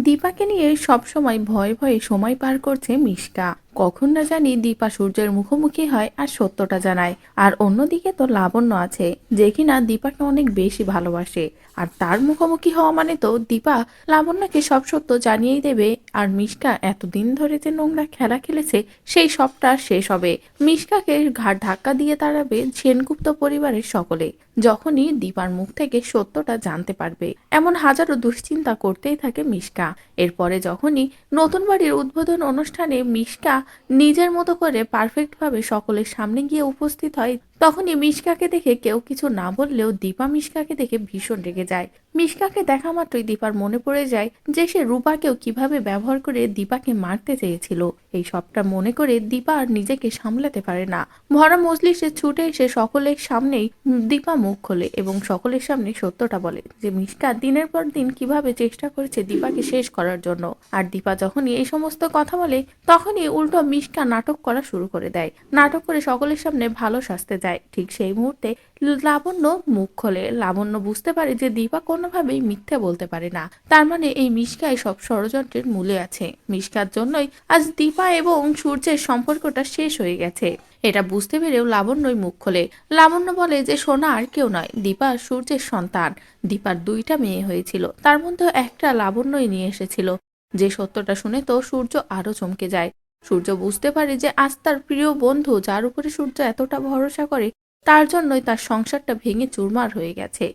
দীপাকে নিয়ে সবসময় ভয়ে ভয়ে সময় পার করছে মিষ্কা কখন না জানি দীপা সূর্যের মুখোমুখি হয় আর সত্যটা জানায়। আর অন্যদিকে তো লাবণ্য আছে, যে কিনা দীপাকে অনেক বেশি ভালোবাসে। আর তার মুখোমুখি হওয়া মানে তো দীপা লাবণ্যকে সব সত্য জানিয়েই দেবে। আর মিষ্কা এতদিন ধরে যে নোংরা খেলা খেলেছে, সেই সবটা শেষ হবে। মিষ্কাকে ঘাট ধাক্কা দিয়ে তাড়াবে সেনগুপ্ত পরিবারের সকলে, যখনই দীপার মুখ থেকে সত্যটা জানতে পারবে। এমন হাজারো দুশ্চিন্তা করতেই থাকে মিষ্কা এরপরে যখনই নতুন বাড়ির উদ্বোধন অনুষ্ঠানে মিষ্কা নিজের মতো করে পারফেক্টভাবে সকলের সামনে গিয়ে উপস্থিত হয় তখনই মিশকাকে দেখে কেউ কিছু না বললেও দীপা মিশকাকে দেখে ভীষণ রেগে যায়। মিশকাকে দেখা মাত্রই দীপার মনে পড়ে যায় যে সে রূপাকেও কীভাবে ব্যবহার করে দীপাকে মারতে চেয়েছিল। এই সবটা মনে করে দীপা আর নিজেকে সামলাতে পারে না। ভরা মজলিসে ছুটে এসে সকলের সামনেই দীপা মুখ খোলে এবং সকলের সামনে সত্যটা বলে যে মিশকা দিনের পর দিন কীভাবে চেষ্টা করেছে দীপাকে শেষ করার জন্য। আর দীপা যখনই এই সমস্ত কথা বলে, তখনই উল্টো মিশকা নাটক করা শুরু করে দেয়। নাটক করে সকলের সামনে ভালো সাজতে যায়। ঠিক সেই মুহূর্তে লাবণ্য মুখ খোলে। লাবণ্য বুঝতে পারে যে দীপা কোনোভাবেই মিথ্যে বলতে পারে না। তার মানে এই মিষ্কাই সব ষড়যন্ত্রের মূলে আছে। মিষ্কার জন্যই আজ দীপা এবং সূর্যের সম্পর্কটা শেষ হয়ে গেছে। এটা বুঝতে পেরেও লাবণ্যই মুখ খোলে। লাবণ্য বলে যে সোনা আর কেউ নয়, দীপা সূর্যের সন্তান। দীপার দুইটা মেয়ে হয়েছিল। তার মধ্যে একটা লাবণ্যই নিয়ে এসেছিল। যে সত্যটা শুনে তো সূর্য আরও চমকে যায়। সূর্য বুঝতে পারে যে আজ তার প্রিয় বন্ধু যার উপরে সূর্য এতটা ভরসা করে, তার জন্যই তার সংসারটা ভেঙে চুরমার হয়ে গেছে।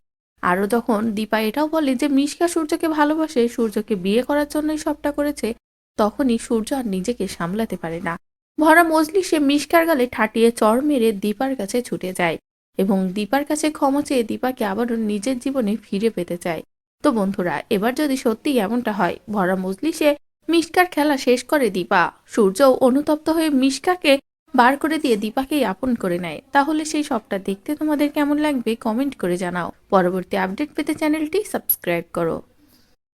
আরও যখন দীপা এটাও বলে যে মিশকা সূর্যকে ভালোবাসে, সূর্যকে বিয়ে করার জন্যই সবটা করেছে, তখনই সূর্য আর নিজেকে সামলাতে পারে না। ভরা মজলিসে মিশকার গালে ঠাটিয়ে চড় মেরে দীপার কাছে ছুটে যায় এবং দীপার কাছে ক্ষমা চেয়ে দীপাকে আবারও নিজের জীবনে ফিরে পেতে চায়। তো বন্ধুরা, এবার যদি সত্যি এমনটা হয়, ভরা মজলিসে মিশকার খেলা শেষ করে দীপা। সূর্য অনুতপ্ত হয়ে মিশকাকে বার করে দিয়ে দীপাকেই আপন করে নেয়। তাহলে সেই সবটা দেখতে তোমাদের কেমন লাগবে কমেন্ট করে জানাও। পরবর্তী আপডেট পেতে চ্যানেলটি সাবস্ক্রাইব করো।